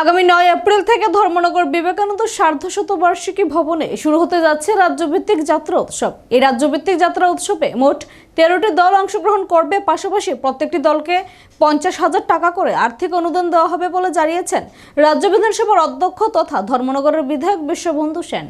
আগামী নয় এপ্রিল থেকে ধর্মনগর বিবেকানন্দ সার্ধশতবার্ষিকী ভবনে শুরু হতে যাচ্ছে রাজ্যভিত্তিক যাত্রা উৎসব। এই রাজ্যভিত্তিক যাত্রা উৎসবে মোট তেরোটি দল অংশগ্রহণ করবে। পাশাপাশি প্রত্যেকটি দলকে পঞ্চাশ হাজার টাকা করে আর্থিক অনুদান দেওয়া হবে বলে জানিয়েছেন রাজ্য বিধানসভার অধ্যক্ষ তথা ধর্মনগরের বিধায়ক বিশ্ববন্ধু সেন।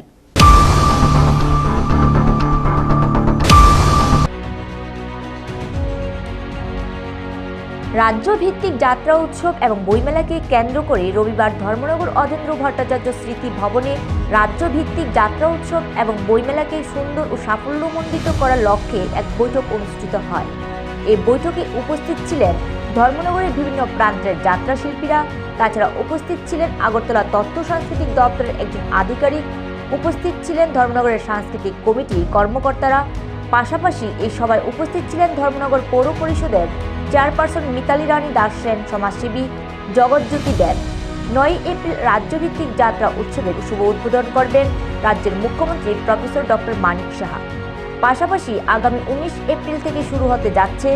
রাজ্যভিত্তিক যাত্রা উৎসব এবং বইমেলাকে কেন্দ্র করে রবিবার ধর্মনগর অজেন্দ্র ভট্টাচার্য স্মৃতি ভবনে রাজ্যভিত্তিক যাত্রা উৎসব এবং বইমেলাকে সুন্দর ও সাফল্যমণ্ডিত করার লক্ষ্যে এক বৈঠক অনুষ্ঠিত হয়। এই বৈঠকে উপস্থিত ছিলেন ধর্মনগরের বিভিন্ন প্রান্তের যাত্রা শিল্পীরা, তাছাড়া উপস্থিত ছিলেন আগরতলা তথ্য সাংস্কৃতিক দপ্তরের একজন আধিকারিক, উপস্থিত ছিলেন ধর্মনগরের সাংস্কৃতিক কমিটির কর্মকর্তারা, পাশাপাশি এই সভায় উপস্থিত ছিলেন ধর্মনগর পৌর পরিষদের চেয়ারপারসন মিতালি রানী দাস সেন সমাজসেবী জগৎজ্যোতি দেব। নয় এপ্রিল রাজ্যভিত্তিক যাত্রা উৎসবের শুভ উদ্বোধন করবেন রাজ্যের মুখ্যমন্ত্রী প্রফেসর ডক্টর মানিক সাহা। পাশাপাশি আগামী উনিশ এপ্রিল থেকে শুরু হতে যাচ্ছে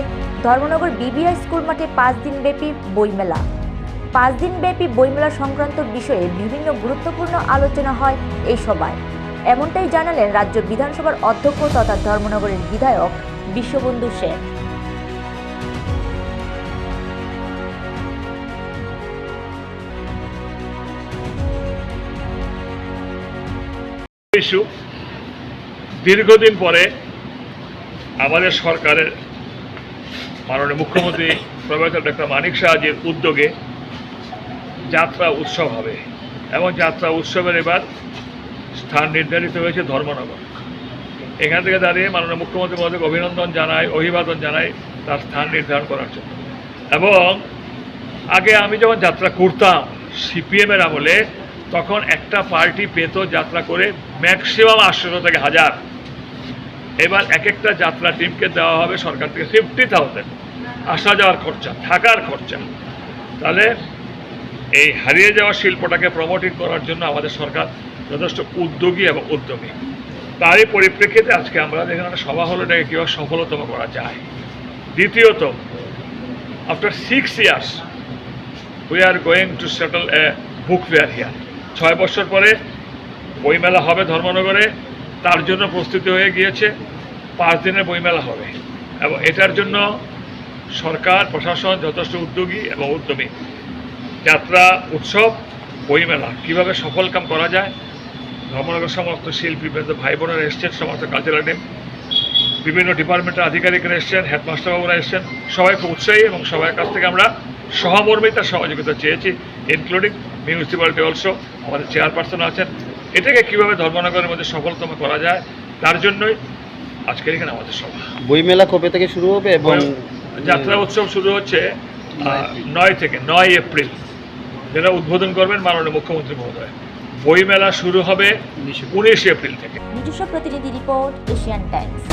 ধর্মনগর বিবিআই স্কুল মাঠে পাঁচ দিনব্যাপী বইমেলা। পাঁচ দিনব্যাপী বইমেলা সংক্রান্ত বিষয়ে বিভিন্ন গুরুত্বপূর্ণ আলোচনা হয় এই সভায়। এমনটাই জানালেন রাজ্য বিধানসভার অধ্যক্ষ তথা ধর্মনগরের বিধায়ক বিশ্ববন্ধু সেন। ইস্যু দীর্ঘদিন পরে আমাদের সরকারের মাননীয় মুখ্যমন্ত্রী প্রফেসর ডক্টর মানিক সাহাজির উদ্যোগে যাত্রা উৎসব হবে। এবং যাত্রা উৎসবের এবার স্থান নির্ধারিত হয়েছে ধর্মনগর। এখান থেকে দাঁড়িয়ে মাননীয় মুখ্যমন্ত্রী মহোদয়কে অভিনন্দন জানাই অভিবাদন জানাই তার স্থান নির্ধারণ করার জন্য। এবং আগে আমি যখন যাত্রা করতাম সিপিএমের আমলে তখন একটা পার্টি পেত যাত্রা করে ম্যাক্সিমাম আটশো থেকে হাজার। এবার এক একটা যাত্রা টিমকে দেওয়া হবে সরকার থেকে ফিফটি থাউজেন্ড আসা যাওয়ার খরচা, থাকার খরচা। তাহলে এই হারিয়ে যাওয়া শিল্পটাকে প্রমোটিং করার জন্য আমাদের সরকার যথেষ্ট উদ্যোগী এবং উদ্যমী। তারই পরিপ্রেক্ষিতে আজকে আমরা একটা সভা হলো এটাকে কীভাবে সফলতম করা যায়। দ্বিতীয়ত after six years we are going to settle a book fair here ছয় বছর পরে বইমেলা হবে ধর্মনগরে, তার জন্য প্রস্তুতি হয়ে গিয়েছে, পাঁচ দিনের বইমেলা হবে। এবং এটার জন্য সরকার, প্রশাসন যথেষ্ট উদ্যোগী এবং উদ্যমী। যাত্রা, উৎসব, বইমেলা, কীভাবে সফল কাম করা যায়? ধর্মনগর সমস্ত শিল্পী ভাই বোনেরা এসছেন, সমস্ত কালচারাল টিম বিভিন্ন ডিপার্টমেন্টের আধিকারিকরা এসছেন, হেডমাস্টারবাবুরা এসছেন। সবাই খুব উৎসাহী এবং সবার কাছ থেকে আমরা সহমর্মিতার সহযোগিতা চেয়েছি ইনক্লুডিং মিউনিসিপ্যালিটি অলসো আমাদের চেয়ারপারসন আছেন। এটাকে কীভাবে ধর্মনগরের মধ্যে সফলতম করা যায় তার জন্যই আজকের এখানে আমাদের সভা। বইমেলা কবে থেকে শুরু হবে এবং যাত্রা উৎসব শুরু হচ্ছে আহ, নয় থেকে নয় এপ্রিল। যেটা উদ্বোধন করবেন মাননীয় মুখ্যমন্ত্রী মহোদয়। বইমেলা শুরু হবে উনিশ এপ্রিল থেকে। নিজস্ব প্রতিনিধি রিপোর্ট এশিয়ান টাইমস।